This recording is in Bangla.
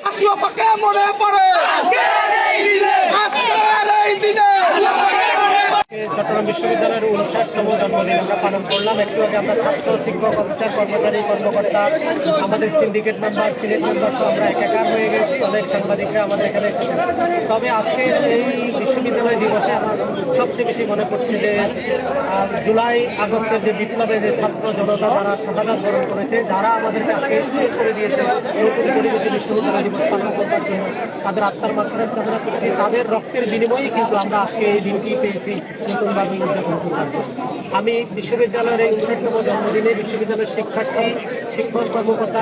রাষ্ট্রপতি মনে পড়ে আজকের এই দিনে চট্টগ্রাম বিশ্ববিদ্যালয়ের উনষাটতম জন্মদিন। আমরা পালন করলাম। একটু আগে আমরা ছাত্র, শিক্ষক, অফিসার, কর্মচারী, কর্মকর্তা, আমাদের সিন্ডিকেট মেম্বার সিনেট মেম্বার সহ আমরা একাকার হয়ে গেছি। অনেক সাংবাদিকরা আমাদের এখানে এসেছে তবে আজকে এই বিশ্ববিদ্যালয় দিবসে আমার সবচেয়ে বেশি মনে পড়ছে যে জুলাই আগস্টের যে বিপ্লবে যে ছাত্র জনতা তারা শাহাদাত বরণ করেছে, যারা আমাদেরকে আজকে সুযোগ করে দিয়েছে নতুন পরিবেশে বিশ্ববিদ্যালয় দিবস পালন করবার জন্য, তাদের আত্মার মাত্রা কামনা করছি তাদের রক্তের বিনিময়েই কিন্তু আমরা আজকে এই দিনটি পেয়েছি নতুনভাবে উদযাপন জন্য। আমি বিশ্ববিদ্যালয়ের এই উনষাটতম জন্মদিনে বিশ্ববিদ্যালয়ের শিক্ষার্থী, শিক্ষক, কর্মকর্তা